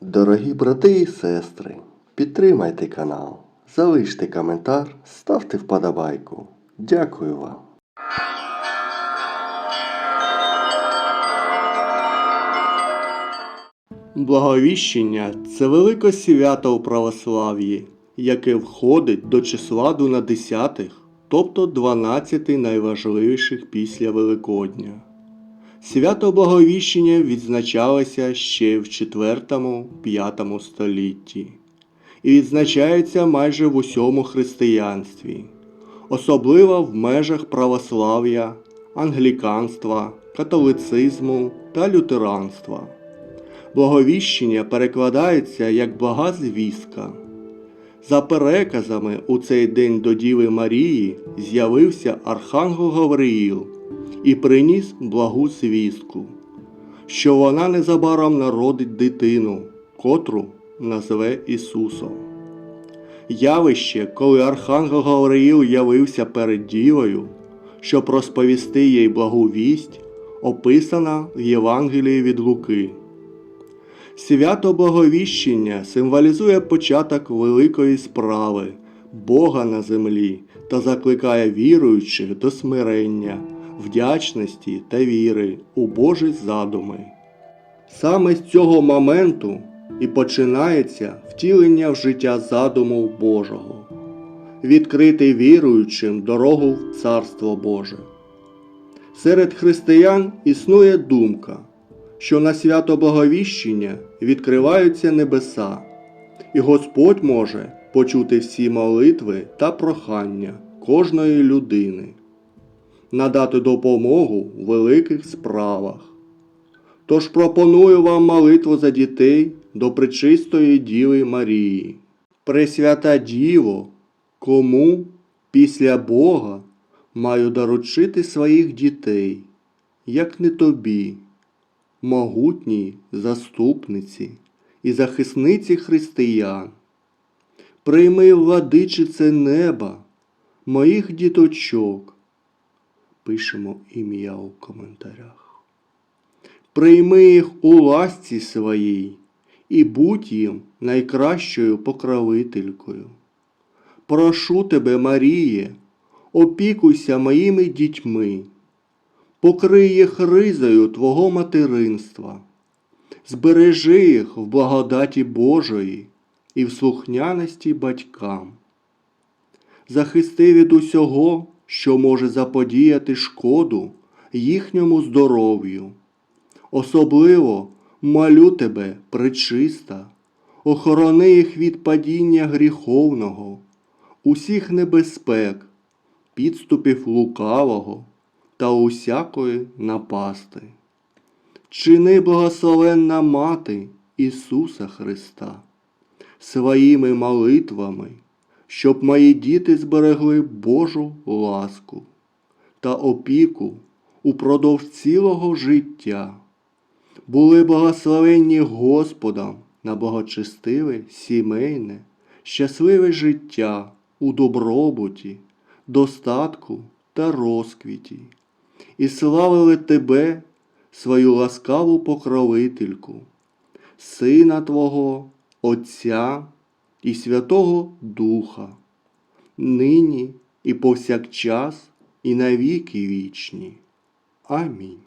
Дорогі брати і сестри, підтримайте канал, залиште коментар, ставте вподобайку. Дякую вам. Благовіщення це велике свято у православ'ї, яке входить до числа дунадесятих, тобто 12 найважливіших після Великодня. Свято Благовіщення відзначалося ще в 4-5 столітті і відзначається майже в усьому християнстві, особливо в межах православ'я, англіканства, католицизму та лютеранства. Благовіщення перекладається як блага звістка. За переказами, у цей день до Діви Марії з'явився Архангел Гавриїл і приніс благу звістку, що вона незабаром народить дитину, котру назве Ісусом. Явище, коли Архангел Гавриїл явився перед Дівою, щоб розповісти їй благу вість, описана в Євангелії від Луки. Свято Благовіщення символізує початок великої справи Бога на землі та закликає віруючих до смирення, вдячності та віри у Божі задуми. Саме з цього моменту і починається втілення в життя задуму Божого, відкрити віруючим дорогу в Царство Боже. Серед християн існує думка, що на свято Благовіщення відкриваються небеса, і Господь може почути всі молитви та прохання кожної людини, надати допомогу в великих справах. Тож пропоную вам молитву за дітей до Пречистої Діви Марії. Пресвята Діво, кому після Бога маю доручити своїх дітей, як не тобі могутній заступниці і захисниці християн. Прийми владичице неба, моїх діточок. Пишемо ім'я у коментарях. Прийми їх у ласці своїй і будь їм найкращою покровителькою. Прошу тебе, Маріє, опікуйся моїми дітьми покрий їх ризою Твого материнства, збережи їх в благодаті Божої і в слухняності батькам. Захисти від усього, що може заподіяти шкоду їхньому здоров'ю. Особливо молю тебе, пречиста, охорони їх від падіння гріховного, усіх небезпек, підступів лукавого та усякої напасти. Чини благословенна Мати Ісуса Христа своїми молитвами, щоб мої діти зберегли Божу ласку та опіку упродовж цілого життя, були благословенні Господом на благочестиве, сімейне, щасливе життя у добробуті, достатку та розквіті. І славили Тебе, свою ласкаву покровительку, Сина Твого, Отця і Святого Духа, нині і повсякчас, і навіки вічні. Амінь.